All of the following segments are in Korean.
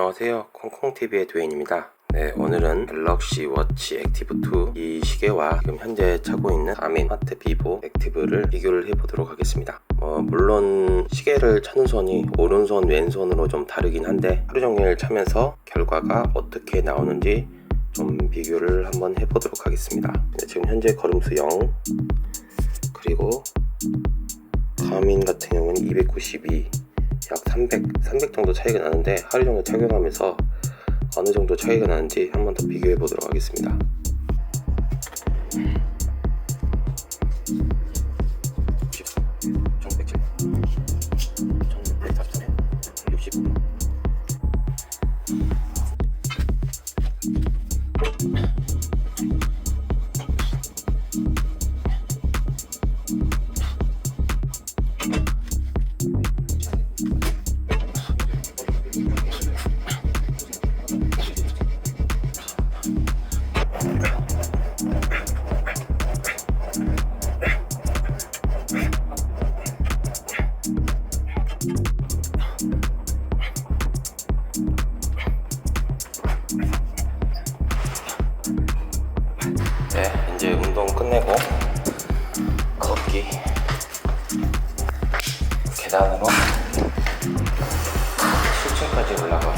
안녕하세요. 콩콩TV의 두인입니다. 네 오늘은 갤럭시 워치 액티브 2 이 시계와 지금 현재 차고 있는 아민 스마트 비보 액티브를 비교를 해보도록 하겠습니다. 어, 물론 시계를 차는 손이 오른손 왼손으로 좀 다르긴 한데 하루 종일 차면서 결과가 어떻게 나오는지 좀 비교를 한번 해보도록 하겠습니다. 네, 지금 현재 걸음수 0 그리고 가민 같은 경우는 292 약 300, 300 정도 차이가 나는데 하루 종일 착용하면서 어느 정도 차이가 나는지 한번 더 비교해 보도록 하겠습니다. 끝내고 걷기 계단으로 7층까지 올라가.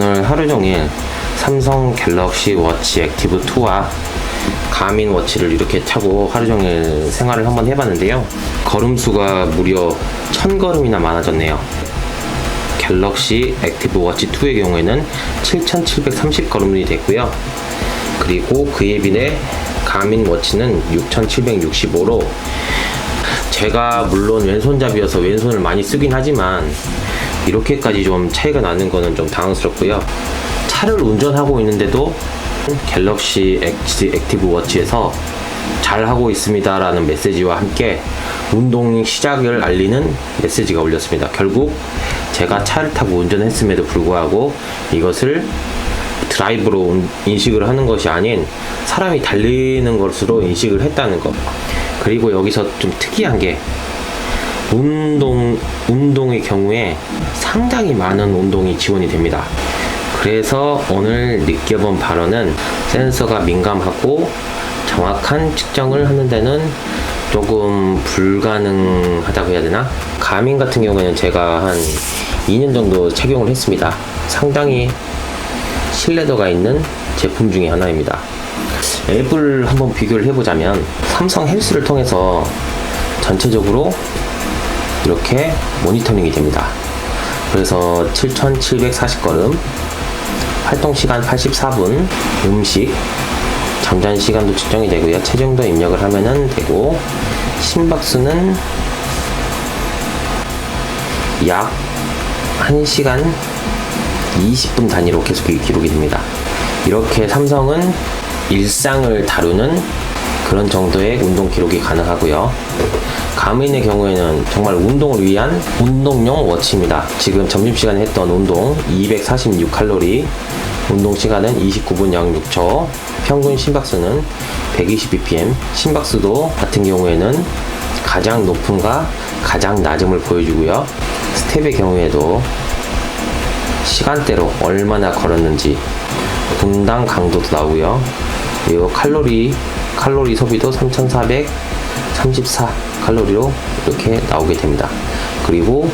오늘 하루 종일 삼성 갤럭시 워치 액티브 2와 가민 워치를 이렇게 차고 하루 종일 생활을 한번 해봤는데요. 걸음수가 무려 1000걸음이나 많아졌네요. 갤럭시 액티브 워치 2의 경우에는 7730걸음이 됐고요. 그리고 그에 비해 가민 워치는 6765로 제가 물론 왼손잡이여서 왼손을 많이 쓰긴 하지만 이렇게까지 좀 차이가 나는 거는 좀 당황스럽고요. 차를 운전하고 있는데도 갤럭시 액티브 워치에서 잘 하고 있습니다라는 메시지와 함께 운동 시작을 알리는 메시지가 올렸습니다. 결국 제가 차를 타고 운전했음에도 불구하고 이것을 드라이브로 운- 인식을 하는 것이 아닌 사람이 달리는 것으로 인식을 했다는 것. 그리고 여기서 좀 특이한 게 운동, 운동의 경우에 상당히 많은 운동이 지원이 됩니다. 그래서 오늘 느껴본 발언은 센서가 민감하고 정확한 측정을 하는 데는 조금 불가능하다고 해야 되나? 가민 같은 경우에는 제가 한 2년 정도 착용을 했습니다. 상당히 신뢰도가 있는 제품 중에 하나입니다. 앱을 한번 비교를 해보자면 삼성 헬스를 통해서 전체적으로 이렇게 모니터링이 됩니다. 그래서 7,740걸음, 활동 시간 84분, 음식, 잠잔 시간도 측정이 되고요. 체중도 입력을 하면은 되고, 심박수는 약 1시간 20분 단위로 계속 기록이 됩니다. 이렇게 삼성은 일상을 다루는 그런 정도의 운동 기록이 가능하고요. 가민의 경우에는 정말 운동을 위한 운동용 워치입니다. 지금 점심시간에 했던 운동 246칼로리, 운동 시간은 29분 06초, 평균 심박수는 120bpm, 심박수도 같은 경우에는 가장 높음과 가장 낮음을 보여주고요. 스텝의 경우에도 시간대로 얼마나 걸었는지 분당 강도도 나오고요. 그리고 칼로리 칼로리 소비도 3,434 칼로리로 이렇게 나오게 됩니다. 그리고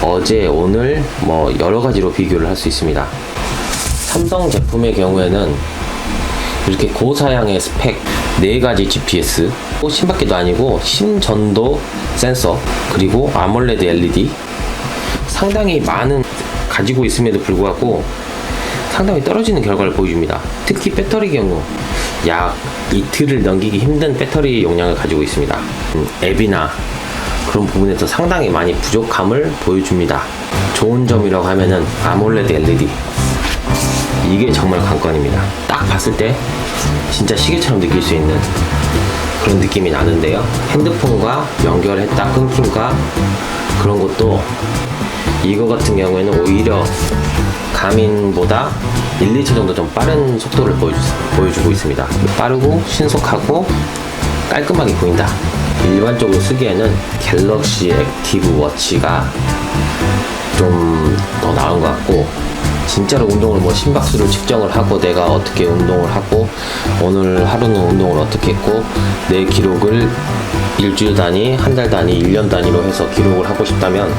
어제 오늘 뭐 여러 가지로 비교를 할 수 있습니다. 삼성 제품의 경우에는 이렇게 고사양의 스펙 4가지 GPS 또 심박기도 아니고 심전도 센서 그리고 아몰레드 LED 상당히 많은 가지고 있음에도 불구하고 상당히 떨어지는 결과를 보여줍니다. 특히 배터리 경우 약 이틀을 넘기기 힘든 배터리 용량을 가지고 있습니다. 음, 앱이나 그런 부분에서 상당히 많이 부족함을 보여줍니다. 좋은 점이라고 하면은 아몰레드 LED 이게 정말 관건입니다. 딱 봤을 때 진짜 시계처럼 느낄 수 있는 그런 느낌이 나는데요. 핸드폰과 연결했다 끊김과 그런 것도 이거 같은 경우에는 오히려 가민보다 1, 2초 정도 좀 빠른 속도를 보여주, 보여주고 있습니다. 빠르고 신속하고 깔끔하게 보인다. 일반적으로 쓰기에는 갤럭시 액티브 워치가 좀 더 나은 것 같고 진짜로 운동을 뭐 심박수를 측정을 하고 내가 어떻게 운동을 하고 오늘 하루는 운동을 어떻게 했고 내 기록을 일주일 단위, 한 달 단위, 1년 단위로 해서 기록을 하고 싶다면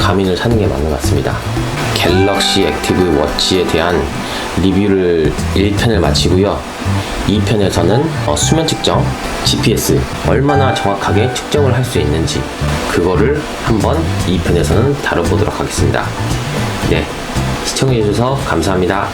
가민을 사는 게 맞는 것 같습니다. 갤럭시 액티브 워치에 대한 리뷰를 1편을 마치고요. 2편에서는 어, 수면 측정, GPS 얼마나 정확하게 측정을 할 수 있는지 그거를 한번 2편에서는 다뤄보도록 하겠습니다. 네, 시청해주셔서 감사합니다.